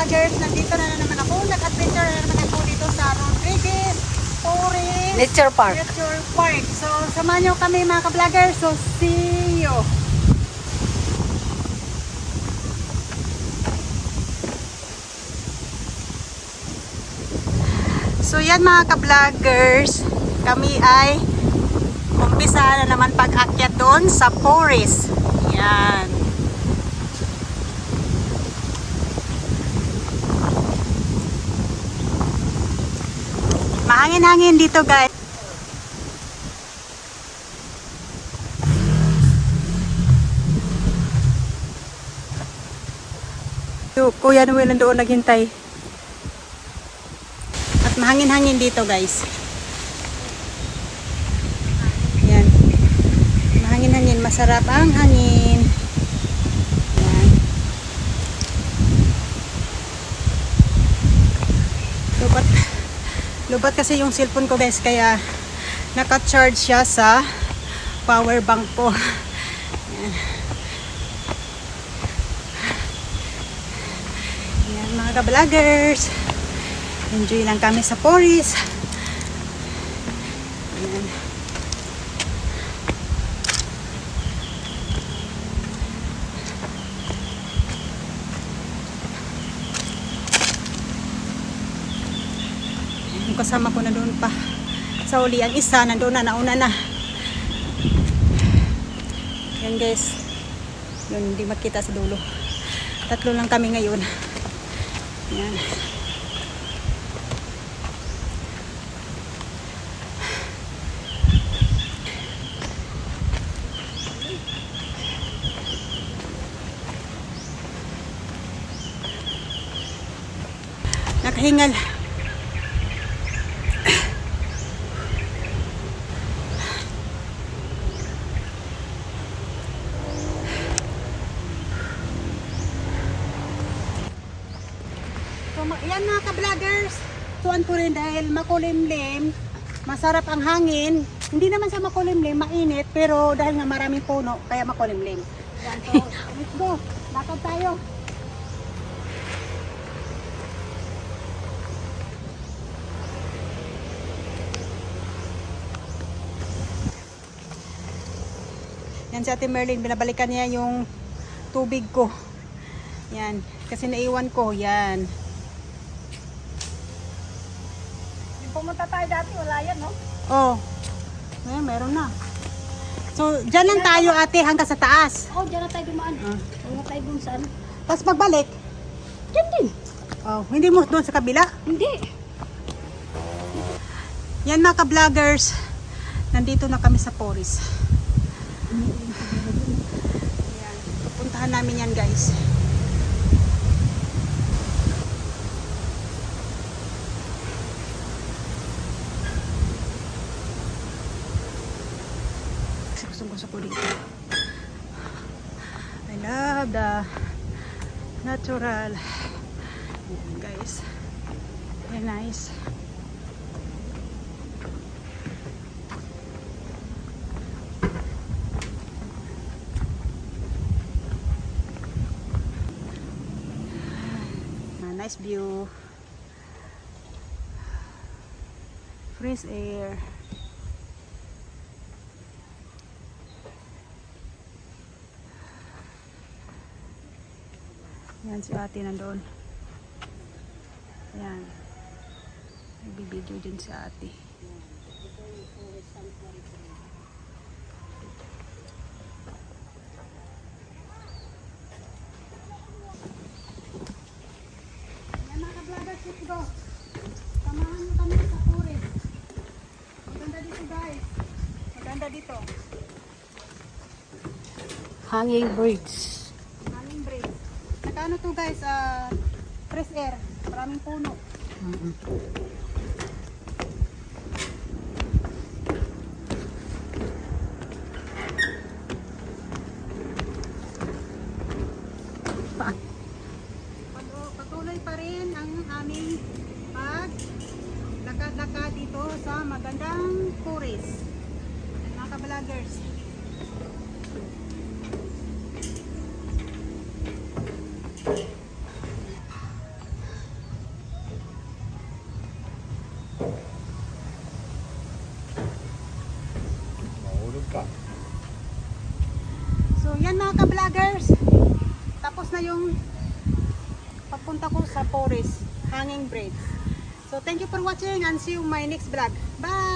ka-vloggers, nandito na, naman ako. Nag-adventure na naman ako dito sa Rodriguez Forest Nature Park. Nature Park. So, samahan nyo kami mga ka-vloggers. So, see you. So, yan mga ka-vloggers. Kami ay umpisa na naman pag-akyat doon sa forest. Yan. Mahangin-hangin dito guys. So, Kuya Noel nandoon naghintay. At mahangin-hangin dito guys. Yan. Mahangin-hangin. Masarap ang hangin. Yan. Lubat, lubat kasi yung cellphone ko guys. Kaya naka-charge siya sa power bank ko. Yan. Yan mga ka-vloggers. Enjoy lang kami sa forest. Ayan. Yung kasama ko na doon pa sa uli. Ang isa nandoon na, nauna na. Yan guys. Yun, hindi makita sa dulo. Tatlo lang kami ngayon. Yan. Nakahingal. So, yan mga ka-vloggers. Tuwan ko rin dahil makulimlim, masarap ang hangin. Hindi naman sa makulimlim, mainit, pero dahil nga maraming puno, kaya makulimlim. Yan, so, let's go. Lakad tayo. Yan si Ate Merlin, binabalikan niya yung tubig ko. Yan, kasi naiwan ko, yan. Yung pumunta tayo dati, wala yan, no? Oh, ngayon meron na. So, dyan lang tayo ate hanggang sa taas. Oo, oh, dyan na tayo dumaan. Ah. Huwag na tayo dun saan. Tapos pagbalik, Dyan din. oh, hindi mo doon sa kabila. Hindi. Yan mga ka-vloggers, nandito na kami sa forest. Yan, pupuntahan namin yan guys. Gusto gusto ko dito. I love the natural. Yan guys. Very nice. Ah, nice view. Fresh air. Yan si ate nandoon. Yan. Nagbibideo din si ate. Samahan mo kami sa forest. Maganda dito guys. Maganda dito. Hanging birds. Nakano to guys, ah, fresh air. Maraming puno. Patu- Patuloy pa rin ang aming pag lakad-lakad dito sa magandang forest. Mga Mahulog ka. So yan mga ka-vloggers. Tapos na yung papunta ko sa forest. Hanging braids. So thank you for watching and see you my next vlog. Bye!